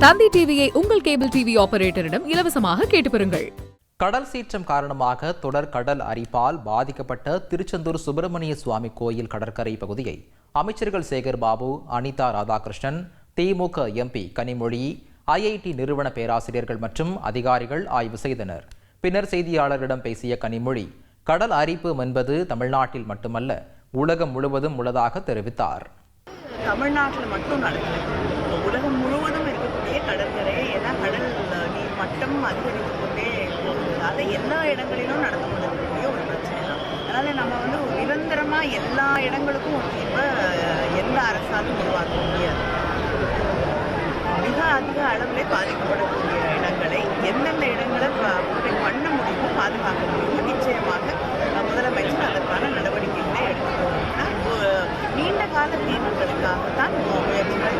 தந்தி டிவியை உங்கள் cable TV ஆபரேட்டரிடம் இலவசமாக கேட்டு பெறுங்கள். கடல் சீற்றம் காரணமாக தொடர் கடல் அரிப்பால் பாதிக்கப்பட்ட திருச்செந்தூர் சுப்பிரமணிய சுவாமி கோயில் கடற்கரை பகுதியை அமைச்சர்கள் சேகர் பாபு அனிதா ராதாகிருஷ்ணன் திமுக எம்பி கனிமொழி ஐஐடி நிறுவன பேராசிரியர்கள் மற்றும் அதிகாரிகள் ஆய்வு செய்தனர். பின்னர் செய்தியாளர்களிடம் பேசிய கனிமொழி கடல் அரிப்பு என்பது தமிழ்நாட்டில் மட்டுமல்ல உலகம் முழுவதும் உள்ளதாக தெரிவித்தார். தமிழ்நாட்டில் மட்டும் நடக்கல. உலகம் முழுவதும் இருக்கக்கூடிய கடற்கரை ஏன்னா கடல் அஹ், கூட்டம் அதிகரித்து கொண்டே போகிறதால எல்லா இடங்களிலும் நடந்து கொண்டிருக்கக்கூடிய ஒரு பிரச்சனை தான். அதனால் நம்ம வந்து நிரந்தரமாக எல்லா இடங்களுக்கும் ஒரு தீர்வை எந்த அரசாலும் உருவாக்க முடியாது. மிக அதிக அளவில் பாதிக்கப்படக்கூடிய இடங்களை எந்தெந்த இடங்களை ப்ரொடெக்ட் பண்ண முடியுமோ பாதுகாக்க முடியுமோ நிச்சயமாக முதலமைச்சர் அதற்கான நடவடிக்கைகளை எடுத்துக்கொள்கிறார் நீண்ட கால தீர்வுகளுக்காகத்தான் முயற்சிகள்